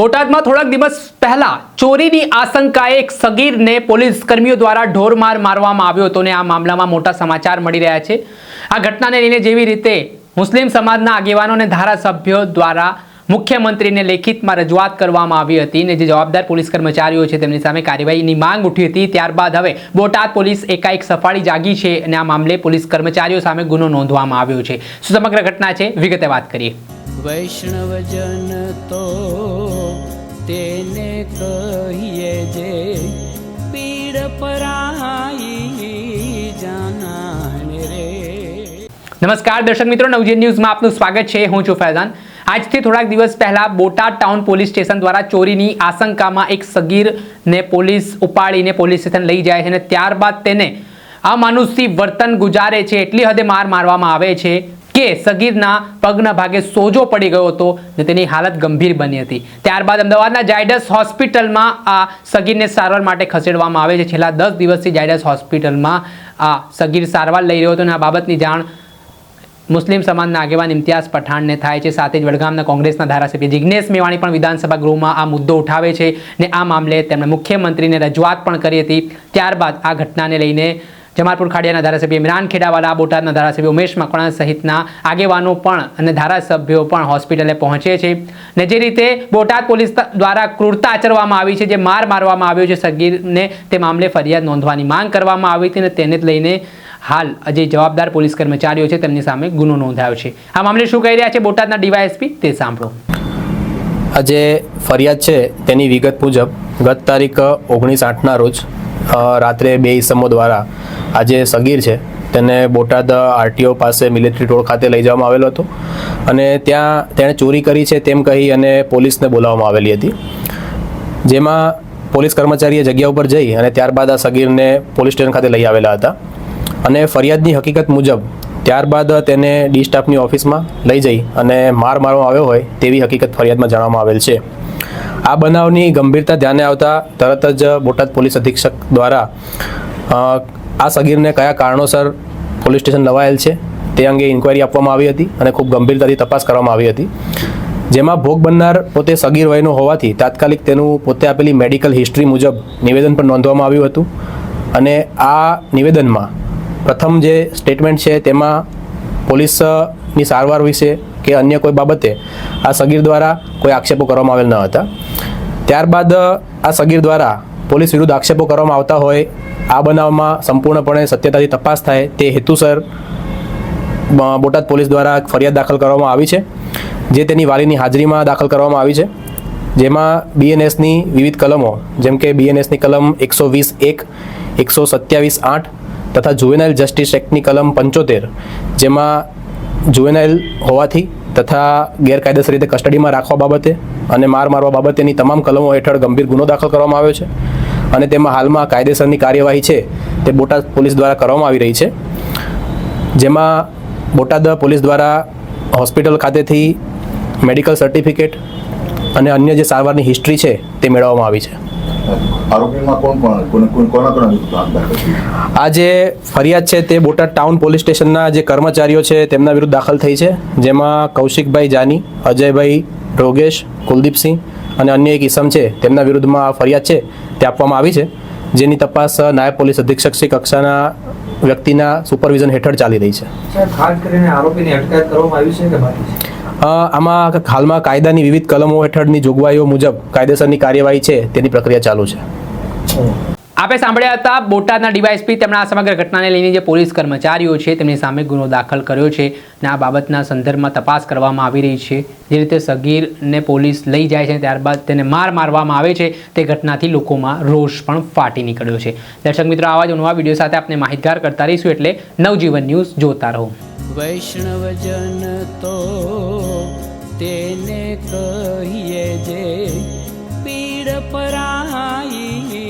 બોટાદમાં થોડાક દિવસ પહેલા ચોરીની આશંકાએ એક સગીરને પોલીસ કર્મીઓ દ્વારા ઢોરમાર મારવામાં આવ્યો હતો અને આ મામલામાં મોટા સમાચાર મળી રહ્યા છે. આ ઘટનાને લઈને જેવી રીતે મુસ્લિમ સમાજના આગેવાનો અને ધારાસભ્યો દ્વારા મુખ્યમંત્રીને લેખિતમાં રજૂઆત કરવામાં આવી હતી અને જે જવાબદાર પોલીસ કર્મચારીઓ છે તેમની સામે કાર્યવાહીની માંગ ઉઠી હતી. ત્યારબાદ હવે બોટાદ પોલીસ એકાએક સફાળી જાગી છે અને આ મામલે પોલીસ કર્મચારીઓ સામે ગુનો નોંધવામાં આવ્યો છે. શું સમગ્ર ઘટના છે. વિગતે વાત કરીએ. વૈષ્ણવજન તો તેને કહીએ જે પીડ પરાઈ જાનાને રે. નમસ્કાર, દર્શક મિત્રો, નવજીવન ન્યૂઝમાં આપનું સ્વાગત છે. હું છું ફૈઝાન. આજથી થોડાક દિવસ પહેલા બોટાદ ટાઉન પોલીસ સ્ટેશન દ્વારા ચોરીની આશંકામાં એક સગીરને પોલીસ ઉપાડીને પોલીસ સ્ટેશન લઈ જાય છે અને ત્યારબાદ તેને અમાનુષી વર્તન ગુજારે છે. એટલી હદે માર મારવામાં આવે છે. કે સગીરના પગના ભાગે સોજો પડી ગયો હતો ને તેની હાલત ગંભીર બની હતી. ત્યારબાદ અમદાવાદના જાયડસ હોસ્પિટલમાં આ સગીરને સારવાર માટે ખસેડવામાં આવે છે. છેલ્લા દસ દિવસથી જાયડસ હોસ્પિટલમાં આ સગીર સારવાર લઈ રહ્યો હતો અને આ બાબતની જાણ મુસ્લિમ સમાજના આગેવાન ઇમ્તિયાઝ પઠાણને થાય છે. સાથે જ વડગામના કોંગ્રેસના ધારાસભ્ય જિજ્ઞેશ મેવાણી પણ વિધાનસભા ગૃહમાં આ મુદ્દો ઉઠાવે છે ને આ મામલે તેમણે મુખ્યમંત્રીને રજૂઆત પણ કરી હતી. ત્યારબાદ આ ઘટનાને લઈને જમાલપુર ખાડિયાના ધારાસભ્ય ઇમરાન ખેડાવાલા, બોટાદના ધારાસભ્ય ઉમેશ મકવાણા સહિતના આગેવાનો પણ અને ધારાસભ્યો પણ હોસ્પિટલે પહોંચે છે. ને જે રીતે બોટાદ પોલીસ દ્વારા ક્રૂરતા આચરવામાં આવી છે, જે માર મારવામાં આવ્યો છે, સગીરને તે મામલે ફરિયાદ નોંધવાની માંગ કરવામાં આવી હતી અને તેને લઈને હાલ જે જવાબદાર પોલીસ કર્મચારીઓ છે, તેમની સામે ગુનો નોંધાયો છે. આ મામલે શું કહી રહ્યા છે બોટાદના ડીવાયએસપી? તે સાંભળો. આ જે ફરિયાદ છે, તેની વિગત મુજબ ગત તારીખ ઓગણીસ આઠના રોજ રાત્રે બે ઈસમો દ્વારા આ જે સગીર છે, તેને બોટાદ આરટીઓ પાસે મિલિટરી ટોળ ખાતે લઈ જવામાં આવેલો હતો. અને ત્યાં તેણે ચોરી કરી છે તેમ કહી અને પોલીસને બોલાવવામાં આવેલી હતી. જેમાં પોલીસ કર્મચારીએ જગ્યા ઉપર જઈ અને ત્યારબાદ આ સગીરને પોલીસ સ્ટેશન ખાતે લઈ આવેલા હતા. અને ફરિયાદની હકીકત મુજબ, ત્યારબાદ તેને ડી સ્ટાફની ઓફિસમાં લઈ જઈ અને માર મારવામાં આવ્યો હોય તેવી હકીકત ફરિયાદમાં જણાવવામાં આવેલ છે. આ બનાવની ગંભીરતા ધ્યાને આવતા તરત જ બોટાદ પોલીસ અધિક્ષક દ્વારા આ સગીરને કયા કારણોસર પોલીસ સ્ટેશન લવાયેલ છે તે અંગે ઇન્કવાયરી આપવામાં આવી હતી અને ખૂબ ગંભીરતાથી તપાસ કરવામાં આવી હતી. જેમાં ભોગ બનનાર પોતે સગીર વયનો હોવાથી તાત્કાલિક તેનું પોતે આપેલી મેડિકલ હિસ્ટ્રી મુજબ નિવેદન પણ નોંધવામાં આવ્યું હતું. અને આ નિવેદનમાં પ્રથમ જે સ્ટેટમેન્ટ છે તેમાં પોલીસની સારવાર વિશે કે અન્ય કોઈ બાબતે આ સગીર દ્વારા કોઈ આક્ષેપો કરવામાં આવેલ ન હતા. ત્યારબાદ આ સગીર દ્વારા પોલીસ વિરુદ્ધ આક્ષેપો કરવામાં આવતા હોય, આ બનાવમાં સંપૂર્ણપણે સત્યતાથી તપાસ થાય તે હેતુસર બોટાદ પોલીસ દ્વારા ફરિયાદ દાખલ કરવામાં આવી છે, જે તેની વાલીની હાજરીમાં દાખલ કરવામાં આવી છે. જેમાં બીએનએસની વિવિધ કલમો, જેમ કે બીએનએસની કલમ એકસો વીસ એક, એકસો સત્યાવીસ આઠ તથા જુવેનાઇલ જસ્ટિસ એક્ટની કલમ પંચોતેર, જેમાં જુવેનાઇલ હોવાથી તથા ગેરકાયદેસર રીતે કસ્ટડીમાં રાખવા બાબતે અને માર મારવા બાબતેની તમામ કલમો હેઠળ ગંભીર ગુનો દાખલ કરવામાં આવ્યો છે. અને તેમાં હાલમાં કાયદેસરની કાર્યવાહી છે તે બોટાદ પોલીસ દ્વારા કરવામાં આવી રહી છે. જેમાં બોટાદ પોલીસ દ્વારા હોસ્પિટલ ખાતેથી મેડિકલ સર્ટિફિકેટ અને અન્ય જે સારવારની હિસ્ટ્રી છે તે મેળવવામાં આવી છે. આ જે ફરિયાદ છે તે બોટાદ ટાઉન પોલીસ સ્ટેશનના જે કર્મચારીઓ છે તેમના વિરુદ્ધ દાખલ થઈ છે. જેમાં કૌશિકભાઈ જાની અજયભાઈ રોગેશ કુલદીપસિંહ અને અન્ય એક ઈસમ છે તેમના વિરુદ્ધમાં આ ફરિયાદ છે. તે આપવામાં આવી છે. જેની તપાસ નાયબ પોલીસ અધિક્ષક શ્રી કક્ષાના વ્યક્તિના સુપરવિઝન હેઠળ ચાલી રહી છે. ખાસ કરીને આરોપીની અટકાયત કરવામાં આવી છે કે બાકી આમાં હાલમાં કાયદાની વિવિધ કલમો હેઠળની જોગવાઈઓ મુજબ કાયદેસરની કાર્યવાહી છે તેની પ્રક્રિયા ચાલુ છે. આપે સાંભળ્યા હતા, બોટાદના ડીવાયએસપી તેમના આ સમગ્ર ઘટનાને લઈને જે પોલીસ કર્મચારીઓ છે, તેમની સામે ગુનો દાખલ કર્યો છે અને આ બાબતના સંદર્ભમાં તપાસ કરવામાં આવી રહી છે. જે રીતે સગીરને પોલીસ લઈ જાય છે ત્યારબાદ તેને માર મારવામાં આવે છે, તે ઘટનાથી લોકોમાં રોષ પણ ફાટી નીકળ્યો છે. દર્શક મિત્રો, આવા જ નવા વીડિયો સાથે આપણે માહિતગાર કરતા રહીશું એટલે નવજીવન ન્યૂઝ જોતા રહો. વૈષ્ણવજન તો તેને કહીએ જે પીડ પરાઈ